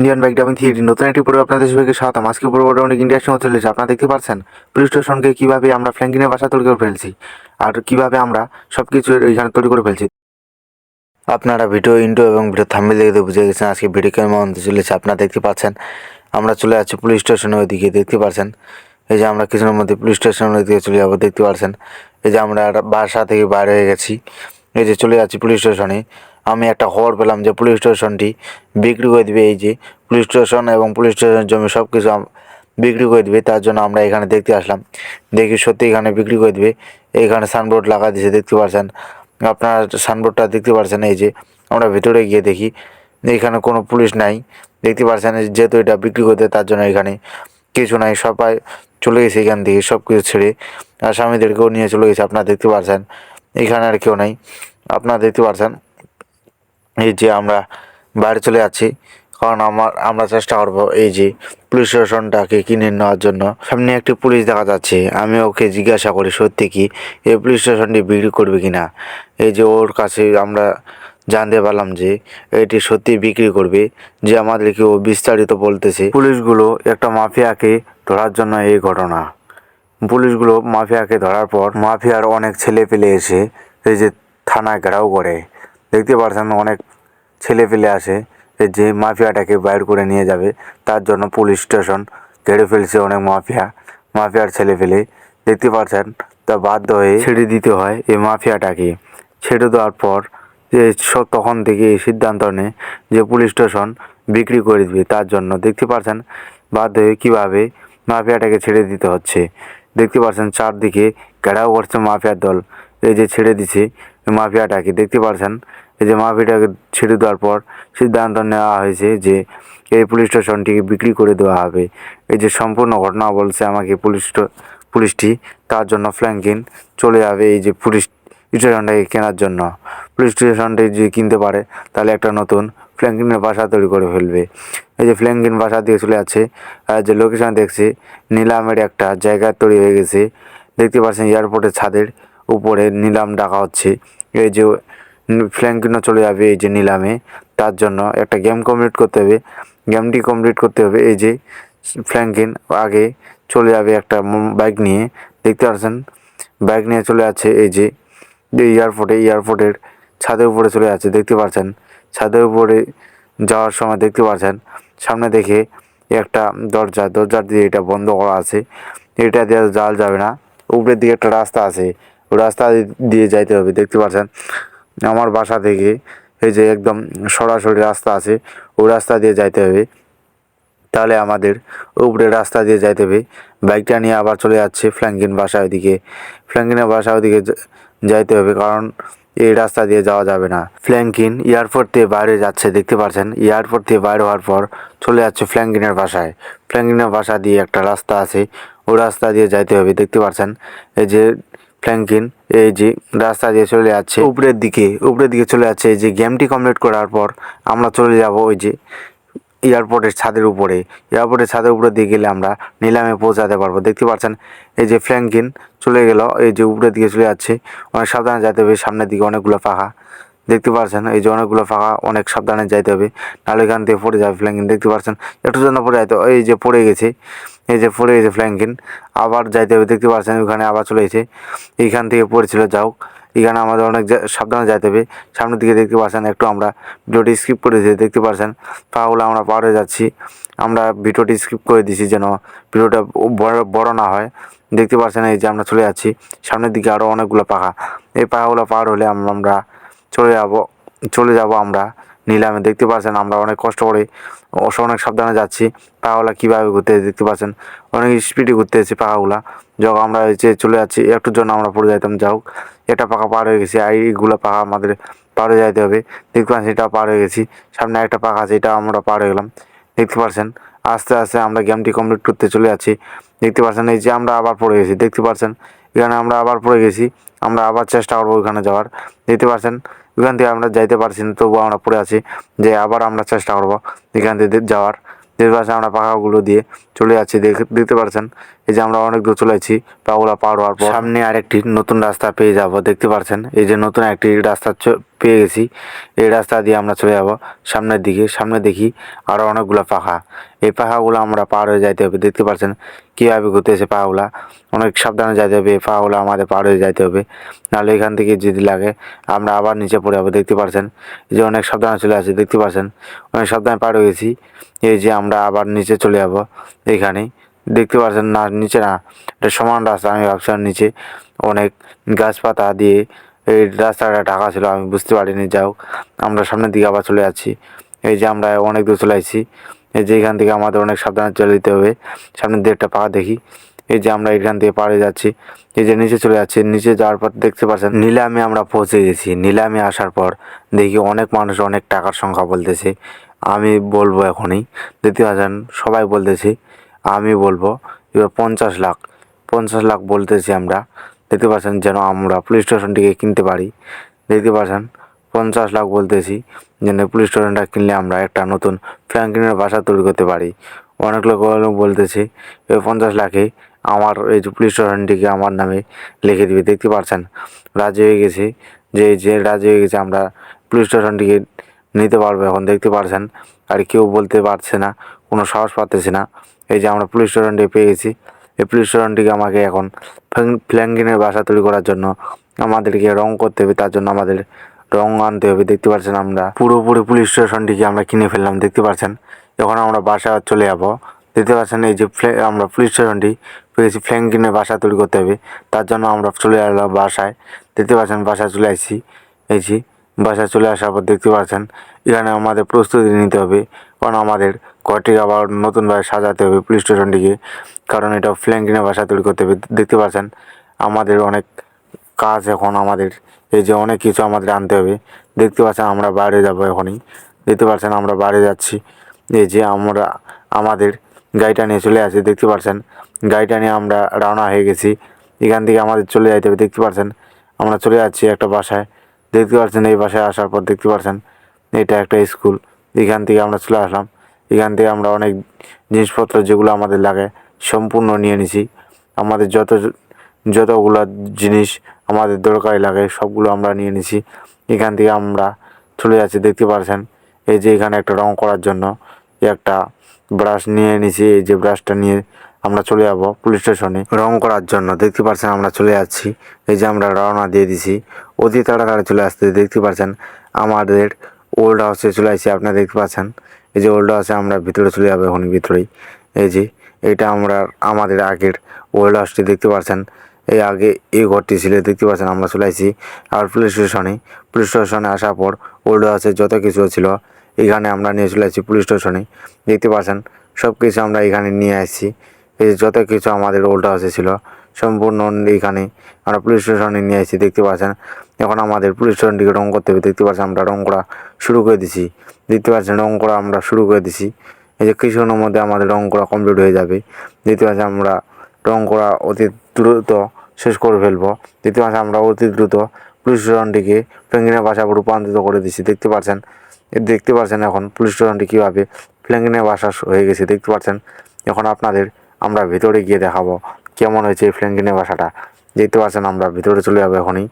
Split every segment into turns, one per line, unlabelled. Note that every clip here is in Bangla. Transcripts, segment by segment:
ইন্ডিয়ান বাইক ড্রাইভিং থিয়েরি নতুন একটি পর্বে আপনাদের সবাইকে স্বাগতম। আজকে পর্বটা অনেক ইন্ডিয়ার মতো চলেছে। আপনারা দেখতে পাচ্ছেন, পুলিশ স্টেশনকে কীভাবে আমরা ফ্ল্যাঙ্কিনের বাসা তৈরি করে ফেলছি আর কীভাবে আমরা সব কিছু এখানে তৈরি করে ফেলছি। আপনারা ভিডিও ইন্টো এবং ভিডিও থাম্বেল দেখে বুঝে গেছেন আজকে ভিডিও কেমন হতে চলেছে। আপনারা দেখতে পাচ্ছেন, আমরা চলে যাচ্ছি পুলিশ স্টেশনের ওইদিকে, দেখতে পাচ্ছেন? এই যে আমরা কিছুর মধ্যে পুলিশ স্টেশনের দিকে চলে যাব, দেখতে পাচ্ছেন? এই যে আমরা বাসা থেকে বাইরে হয়ে গেছি। এই যে চলে যাচ্ছি পুলিশ স্টেশনে। আমি একটা খবর পেলাম যে পুলিশ স্টেশনটি বিক্রি করে দিবে, এই যে পুলিশ স্টেশন এবং পুলিশ স্টেশনের জমি সব কিছু বিক্রি করে দিবে, তার জন্য আমরা এখানে দেখতে আসলাম। দেখি সত্যি এখানে বিক্রি করে দিবে। এইখানে সাইনবোর্ড লাগা দিয়েছে, দেখতে পাচ্ছেন আপনারা সাইনবোর্ডটা দেখতে পাচ্ছেন এই যে আমরা ভিতরে গিয়ে দেখি, এখানে কোনো পুলিশ নাই। দেখতে পাচ্ছেন যেহেতু এটা বিক্রি করতে তার জন্য এখানে কিছু নাই। সবাই চলে গেছে এখান থেকে সব কিছু ছেড়ে। আর স্বামীদেরকেও নিয়ে চলে গেছে, আপনারা দেখতে পাচ্ছেন এখানে আর কেউ নাই। আপনারা দেখতে পাচ্ছেন এই যে আমরা বাইরে চলে যাচ্ছি, কারণ আমার, আমরা চেষ্টা করব এই যে পুলিশ স্টেশনটাকে কিনে নেওয়ার জন্য। সামনে একটি পুলিশ দেখা যাচ্ছে, আমি ওকে জিজ্ঞাসা করি, সত্যি কি এই পুলিশ স্টেশনটি বিক্রি করবে কি না এই যে ওর কাছে আমরা জানতে পারলাম যে এটি সত্যি বিক্রি করবে, যে আমাদেরকে ও বিস্তারিত বলতেছে। পুলিশগুলো একটা মাফিয়াকে ধরার জন্য এই ঘটনা। পুলিশগুলো মাফিয়াকে ধরার পর মাফিয়ার অনেক ছেলে পেলে এসে এই যে থানায় ঘেরাও করে। দেখতে পারছেন অনেক ছেলে পেলে আসে যে মাফিয়াটাকে বাইর করে নিয়ে যাবে, তার জন্য পুলিশ স্টেশন ঘেরে ফেলছে অনেক মাফিয়া, মাফিয়ার ছেলে পেলে দেখতে পারছেন, তা বাধ্য হয়ে ছেড়ে দিতে হয় এই মাফিয়াটাকে। ছেড়ে দেওয়ার পর যে সব তখন থেকে এই সিদ্ধান্ত নেয় যে পুলিশ স্টেশন বিক্রি করে দিবে তার জন্য। দেখতে পারছেন, বাধ্য হয়ে কীভাবে মাফিয়াটাকে ছেড়ে দিতে হচ্ছে। দেখতে পাচ্ছেন চারদিকে ঘেরাও করছে মাফিয়ার দল। এই যে ছেড়ে দিছে মাফিয়াটাকে, দেখতে পাচ্ছেন এই যে মাফিয়াটাকে ছেড়ে দেওয়ার পর সিদ্ধান্ত নেওয়া হয়েছে যে এই পুলিশ স্টেশনটিকে বিক্রি করে দেওয়া হবে। এই যে সম্পূর্ণ ঘটনা বলছে আমাকে পুলিশ পুলিশটি, তার জন্য ফ্ল্যাঙ্কিন চলে যাবে এই যে পুলিশ স্টেশনটাকে কেনার জন্য। পুলিশ স্টেশনটি যদি কিনতে পারে, তাহলে একটা নতুন ফ্ল্যাঙ্কিনের বাসা তৈরি করে ফেলবে। এই যে ফ্ল্যাঙ্কিন বাসা দিয়ে চলে আর যে লোকেশন দেখছি, নিলামের একটা জায়গা তৈরি হয়ে গেছে। দেখতে পাচ্ছেন এয়ারপোর্টের ছাদের উপরে নিলাম ডাকা হচ্ছে। এই যে ফ্ল্যাঙ্কিনও চলে যাবে, এই যে নিলামে, তার জন্য একটা গেম কমপ্লিট করতে হবে। গেমটি কমপ্লিট করতে হবে, এই যে ফ্ল্যাঙ্কিন আগে চলে যাবে একটা বাইক নিয়ে, দেখতে পাচ্ছেন? বাইক নিয়ে চলে যাচ্ছে, এই যে এয়ারপোর্টে এয়ারপোর্টের ছাদের উপরে চলে যাচ্ছে, দেখতে পাচ্ছেন? ছাদের উপরে যাওয়ার সময় দেখতে পাচ্ছেন? সামনে দেখে একটা দরজা দরজার দিয়ে এটা বন্ধ করা আছে। এটা দিয়ে যাওয়া যাবে না। উপরের দিকে একটা রাস্তা আছে। রাস্তা দিয়ে যাইতে হবে, দেখতে পাচ্ছেন আমার বাসা থেকে এই যে একদম সরাসরি রাস্তা আছে ও রাস্তা দিয়ে যাইতে হবে। তাহলে আমাদের উপরে রাস্তা দিয়ে যাইতে হবে। বাইকটা নিয়ে আবার চলে যাচ্ছে ফ্ল্যাঙ্কিন বাসা ওইদিকে। ফ্ল্যাঙ্কিনের বাসা ওইদিকে যাইতে হবে কারণ এই রাস্তা দিয়ে যাওয়া যাবে না। ফ্ল্যাঙ্কিন এয়ারপোর্ট থেকে বাইরে যাচ্ছে, দেখতে পাচ্ছেন এয়ারপোর্ট থেকে বাইরে হওয়ার পর চলে যাচ্ছে ফ্ল্যাঙ্কিনের বাসায়। ফ্ল্যাঙ্কিনের বাসা দিয়ে একটা রাস্তা আছে ও রাস্তা দিয়ে যাইতে হবে, দেখতে পাচ্ছেন এই যে ফ্ল্যাঙ্কিন এই যে রাস্তা দিয়ে চলে যাচ্ছে, উপরের দিকে উপরের দিকে চলে যাচ্ছে, এই যে গেমটি কমপ্লিট করার পর আমরা চলে যাব ওই যে এয়ারপোর্টের ছাদের উপরে। এয়ারপোর্টের ছাদের উপরে দিয়ে গেলে আমরা নিলামে পৌঁছাতে পারব। দেখতে পাচ্ছেন, এই যে ফ্ল্যাঙ্কিন চলে গেল, এই যে উপরের দিকে চলে যাচ্ছে। অনেক সাবধানে যাতে হবে, সামনের দিকে অনেকগুলো ফাঁকা দেখতে পাচ্ছেন এই যে অনেকগুলো ফাঁকা, অনেক সাবধানে যাইতে হবে। নাহলে এখান থেকে পড়ে যাবে ফ্ল্যাঙ্কিন দেখতে পাচ্ছেন একটু জন্য পড়ে যাইতে এই যে পড়ে গেছে, এই যে পড়ে গেছে ফ্ল্যাঙ্কিন আবার যাইতে হবে, দেখতে পাচ্ছেন ওখানে আবার চলে গেছে এইখান থেকে পড়েছিল যাও। এখানে আমাদের অনেক সাবধানে যাইতে হবে। সামনের দিকে দেখতে পাচ্ছেন একটু আমরা ভিডিওটি স্কিপ করে দিয়েছি, দেখতে পাচ্ছেন পাগুলো আমরা পার হয়ে যাচ্ছি। আমরা ভিডিওটি স্কিপ করে দিয়েছি যেন ভিডিওটা বড় বড় না হয়। দেখতে পাচ্ছেন এই যে আমরা চলে যাচ্ছি। সামনের দিকে আরও অনেকগুলো পাখা এই পাখাগুলো পার হলে আমরা চলে যাব চলে যাব আমরা। নিলামে দেখতে পাচ্ছেন, আমরা অনেক কষ্ট করে অবশ্য অনেক সাবধানে যাচ্ছি। পাখাগুলা কীভাবে ঘুরতে দেখতে পাচ্ছেন? অনেক স্পিডে ঘুরতে এসেছি পাখাগুলা যখন আমরা যে চলে যাচ্ছি একটুর জন্য আমরা পড়ে যাইতাম, যাই হোক। এটা পাখা পার হয়ে গেছি, আর এইগুলো পাখা আমাদের পার হয়ে যাইতে হবে। দেখতে পাচ্ছেন, এটা পার হয়ে গেছি। সামনে একটা পাখা আছে, এটা আমরা পার হয়ে গেলাম। দেখতে পাচ্ছেন, আস্তে আস্তে আমরা গেমটি কমপ্লিট করতে চলে যাচ্ছি। দেখতে পাচ্ছেন এই যে আমরা আবার পড়ে গেছি, দেখতে পাচ্ছেন এখানে আমরা আবার পড়ে গেছি, আমরা আবার চেষ্টা করব ওইখানে যাওয়ার। দেখতে পাচ্ছেন ওইখান থেকে আমরা যাইতে পারছি না, তবুও আমরা পড়ে আছি যে আবার আমরা চেষ্টা করব এখান থেকে যাওয়ার। দেখতে পাচ্ছেন আমরা পাখাগুলো দিয়ে চলে যাচ্ছি, দেখ- দেখতে পাচ্ছেন এই যে আমরা অনেক দূর চলে যাচ্ছি, পাগুলা পার হওয়ার পর। সামনে আরেকটি নতুন রাস্তা পেয়ে যাব, দেখতে পাচ্ছেন এই যে নতুন একটি রাস্তা পেয়ে গেছি। এই রাস্তা দিয়ে আমরা চলে যাব সামনের দিকে। সামনে দেখি আরও অনেকগুলো পাখা। এই পাখাগুলো আমরা পার হয়ে যাইতে হবে, দেখতে পাচ্ছেন কীভাবে ঘুরতেছে পাখাগুলা? অনেক সাবধানে যাইতে হবে, এই পাখাগুলো আমাদের পার হয়ে যাইতে হবে। নাহলে এখান থেকে যদি লাগে, আমরা আবার নিচে পড়ে যাব, দেখতে পাচ্ছেন এই যে অনেক সাবধানে চলে আসছে দেখতে পাচ্ছেন অনেক সাবধানে পার হয়ে গেছি। এই যে আমরা আবার নিচে চলে যাব। এইখানে দেখতে পাচ্ছেন না, নিচে না, এটা সমান রাস্তা, আমি ভাবছিলাম নিচে অনেক গাছপাতা দিয়ে এই রাস্তাটা ঢাকা ছিল, আমি বুঝতে পারিনি যাও আমরা সামনের দিকে আবার চলে যাচ্ছি। এই যে আমরা অনেক দূর চলে আসছি, এই যে এখান থেকে আমাদের অনেক সাবধানে চলে যেতে হবে, সামনের দিকে একটা পাকা দেখি। এই যে আমরা এখান থেকে পাড়ে যাচ্ছি, এই যে নিচে চলে যাচ্ছি, নিচে যাওয়ার পর দেখতে পাচ্ছেন নিলামে আমরা পৌঁছে গেছি, নিলামে আসার পর দেখি অনেক মানুষ অনেক টাকার সংখ্যা বলতেছে, আমি বলব এখনই, দেখতে পাচ্ছেন, সবাই বলতেছি আমি বলব, এবার পঞ্চাশ লাখ। পঞ্চাশ লাখ বলতেছি আমরা, দেখতে পাচ্ছেন যেন আমরা পুলিশ স্টেশনটিকে কিনতে পারি। দেখতে পাচ্ছেন, পঞ্চাশ লাখ বলতেছি যেন পুলিশ স্টেশনটা কিনলে আমরা একটা নতুন ফ্র্যাঙ্কলিনের বাসা তৈরি করতে পারি। অনেক লোক বলতেছে এই পঞ্চাশ লাখে আমার এই যে পুলিশ স্টেশনটিকে আমার নামে লিখে দিবে। দেখতে পাচ্ছেন, রাজি হয়ে গেছে যে যে রাজি হয়ে গেছে আমরা পুলিশ স্টেশনটিকে নিতে পারব এখন। দেখতে পারছেন আর কেউ বলতে পারছে না, কোনো সাহস পাতেছে না। এই যে আমরা পুলিশ স্টেশনটি পেয়ে গেছি। এই পুলিশ স্টেশনটিকে আমাকে এখন ফ্ল্যাঙ্গিনের বাসা তৈরি করার জন্য আমাদেরকে রং করতে হবে, তার জন্য আমাদের রং আনতে হবে। দেখতে পাচ্ছেন আমরা পুরোপুরি পুলিশ স্টেশনটিকে আমরা কিনে ফেললাম, দেখতে পাচ্ছেন? এখন আমরা বাসা চলে যাব। দেখতে পাচ্ছেন এই যে আমরা পুলিশ স্টেশনটি পেয়েছি ফ্ল্যাঙ্গিনের বাসা তৈরি করতে হবে, তার জন্য আমরা চলে এলাম বাসায়। দেখতে পাচ্ছেন বাসায় চলে আসছি, এই যে বাসায় চলে আসার পর দেখতে পাচ্ছেন এখানে আমাদের প্রস্তুতি নিতে হবে, কারণ আমাদের ঘরটিকে আবার নতুনভাবে সাজাতে হবে পুলিশ স্টেশনটিকে, কারণ এটা ফ্ল্যাঙ্কিনের বাসা তৈরি করতে হবে। দেখতে পাচ্ছেন, আমাদের অনেক কাজ এখন আমাদের, এই যে অনেক কিছু আমাদের আনতে হবে। দেখতে পাচ্ছেন, আমরা বাইরে যাব এখনই। দেখতে পাচ্ছেন, আমরা বাইরে যাচ্ছি। এই যে আমরা, আমাদের গাড়িটা নিয়ে চলে আসি। দেখতে পাচ্ছেন, গাড়িটা নিয়ে আমরা রওনা হয়ে গেছি। এখান থেকে আমাদের চলে যাইতে হবে। দেখতে পাচ্ছেন, আমরা চলে যাচ্ছি একটা বাসায়। দেখতে পাচ্ছেন, এই বাসায় আসার পর দেখতে পাচ্ছেন, এটা একটা স্কুল। এখান থেকে আমরা চলে আসলাম। এখান থেকে আমরা অনেক জিনিসপত্র যেগুলো আমাদের লাগে সম্পূর্ণ নিয়ে নিছি। আমাদের যত যতগুলো জিনিস আমাদের দরকারি লাগে, সবগুলো আমরা নিয়ে নিছি। এখান থেকে আমরা চলে যাচ্ছি, দেখতে পারছেন? এই যে এখানে একটা রং করার জন্য একটা ব্রাশ নিয়ে নিছি। এই যে ব্রাশটা নিয়ে আমরা চলে যাব পুলিশ স্টেশনে। রং করার জন্য দেখতে পাচ্ছেন আমরা চলে যাচ্ছি। এই যে আমরা রওনা দিয়ে দিছি। অতি তাড়াতাড়ি চলে আসতে দেখতে পাচ্ছেন আমাদের ওল্ড হাউসে চলে আসছি আপনারা দেখতে পাচ্ছেন? এই যে ওল্ড হাউসে আমরা ভিতরে চলে যাব এখন ভিতরেই। এই যে, এটা আমরা আমাদের আগের ওল্ড হাউসটি দেখতে পাচ্ছেন এই আগে এই ঘরটি ছিল, দেখতে পাচ্ছেন আমরা চলে আসছি। আর পুলিশ স্টেশনে পুলিশ স্টেশনে আসার পর ওল্ড হাউসে যত কিছু ছিল, এখানে আমরা নিয়ে চলে আসছি পুলিশ স্টেশনে দেখতে পাচ্ছেন সব কিছু আমরা এখানে নিয়ে আসছি। এই যে যত কিছু আমাদের ওল্ড হাউসে ছিল সম্পূর্ণ এখানে আমরা পুলিশ স্টেশনে নিয়ে আসছি, দেখতে পাচ্ছেন? এখন আমাদের পুলিশ স্টেশনটিকে রং করতে হবে, দেখতে পাচ্ছেন? আমরা রং করা শুরু করে দিছি। দেখতে পাচ্ছেন? রং করা আমরা শুরু করে দিছি। এই যে কিছুক্ষণের মধ্যে আমাদের রং করা কমপ্লিট হয়ে যাবে। দেখতে পাচ্ছেন? আমরা রং করা অতি দ্রুত শেষ করে ফেলব। দেখতে পাচ্ছেন? আমরা অতি দ্রুত পুলিশ স্টেশনটিকে ফ্ল্যাঙ্কিনের বাসা রূপান্তরিত করে দিছি। দেখতে পাচ্ছেন? দেখতে পাচ্ছেন এখন পুলিশ স্টেশনটি কীভাবে ফ্ল্যাঙ্কিনের বাসা হয়ে গেছে, দেখতে পাচ্ছেন? এখন আপনাদের আমরা ভিতরে গিয়ে দেখাবো। কেমন হয়েছে এই ফ্ল্যাঙ্কিনের বাসাটা দেখতে পাচ্ছেন আমরা, ভিতরে চলে যাব এখনই।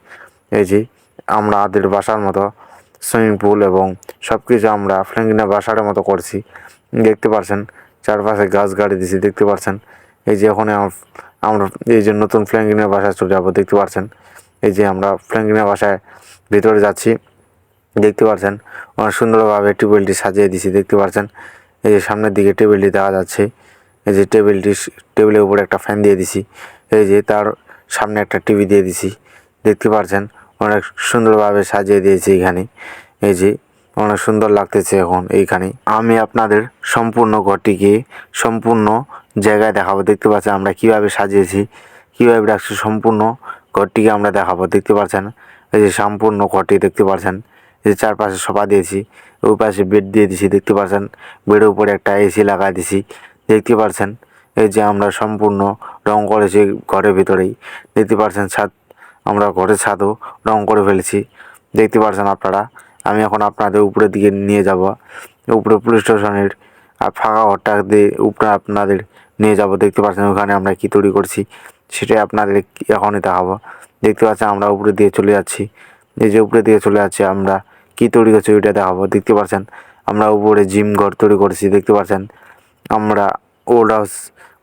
এই যে, আমরা আমাদের বাসার মতো সুইমিং পুল এবং সব কিছু আমরা ফ্ল্যাঙ্কিনের বাসার মতো করছি। দেখতে পাচ্ছেন, চারপাশে গাছ গাড়ি দিছি, দেখতে পাচ্ছেন। এই যে এখন আম- আমরা এই যে নতুন ফ্ল্যাঙ্কিনের বাসায় চলে যাব, দেখতে পাচ্ছেন। এই যে, আমরা ফ্ল্যাঙ্কিনের বাসায় ভিতরে যাচ্ছি, দেখতে পাচ্ছেন। অনেক সুন্দরভাবে টেবিলটি সাজিয়ে দিছি, দেখতে পাচ্ছেন। এই যে, সামনের দিকে টেবিলটি দেখা যাচ্ছে। এই যে টেবিলটি, টেবিলের উপরে একটা ফ্যান দিয়ে দিছি। এই যে তার সামনে একটা টিভি দিয়ে দিছি। দেখতে পাচ্ছেন অনেক সুন্দরভাবে সাজিয়ে দিয়েছি এখানে। এই যে অনেক সুন্দর লাগতেছে এখন এইখানে। আমি আপনাদের সম্পূর্ণ ঘরটিকে সম্পূর্ণ জায়গায় দেখাবো। দেখতে পাচ্ছেন আমরা কীভাবে সাজিয়েছি, কীভাবে রাখছি সম্পূর্ণ ঘরটিকে আমরা দেখাবো। দেখতে পাচ্ছেন, এই যে সম্পূর্ণ ঘরটি দেখতে পাচ্ছেন। এই যে চারপাশে সোফা দিয়েছি, ওই পাশে বেড দিয়ে দিছি। দেখতে পাচ্ছেন, বেডের উপরে একটা এসি লাগাই দিছি। দেখতে পারছেন? এই যে আমরা সম্পূর্ণ রং করেছি ঘরের ভিতরেই। দেখতে পারছেন ছাদ, আমরা ঘরের ছাদও রং করে ফেলেছি। দেখতে পারছেন আপনারা? আমি এখন আপনাদের উপরের দিকে নিয়ে যাব। উপরে পুলিশ স্টেশনের আর ফাঁকা ঘরটা দিয়ে উপরে আপনাদের নিয়ে যাব। দেখতে পাচ্ছেন ওখানে আমরা কী তৈরি করছি, সেটাই আপনাদের এখনই দেখাবো। দেখতে পাচ্ছেন আমরা উপরে দিয়ে চলে যাচ্ছি। এই যে উপরে দিকে চলে যাচ্ছি আমরা, কী তৈরি করছি ওইটা দেখাবো। দেখতে পাচ্ছেন আমরা উপরে জিম ঘর তৈরি করেছি। দেখতে পাচ্ছেন আমরা ওল্ড হাউস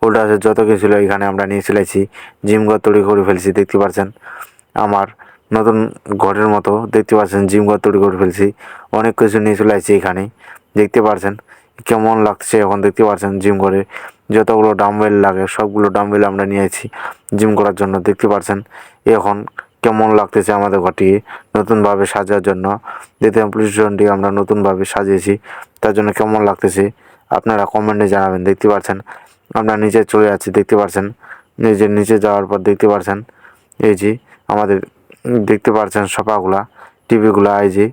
ওল্ড হাউসের যত কিছু ছিল এখানে আমরা নিয়ে চলেছি জিম ঘর তৈরি করে ফেলছি, দেখতে পাচ্ছেন আমার নতুন ঘরের মতো দেখতে পাচ্ছেন জিম ঘর তৈরি করে ফেলছি। অনেক কিছু নিয়ে চলে আসছি এখানে, দেখতে পাচ্ছেন কেমন লাগছে এখন দেখতে পাচ্ছেন জিম করে যতগুলো ডাম্বেল লাগে, সবগুলো ডাম্বেল আমরা নিয়েছি জিম করার জন্য, দেখতে পাচ্ছেন এখন কেমন লাগতেছে আমাদের ঘরটি নতুনভাবে সাজার জন্য? দ্বিতীয় পুলিশ স্টেশনটি আমরা নতুনভাবে সাজিয়েছি, তার জন্য কেমন লাগতেছে? আপনারা কমেন্টে জানাবেন, দেখতে পাচ্ছেন আমরা নিচে চলে যাচ্ছি, দেখতে পাচ্ছেন এই যে নিচে যাওয়ার পর দেখতে পাচ্ছেন এই যে আমাদের, দেখতে পাচ্ছেন সোফাগুলা টিভিগুলা, এই যে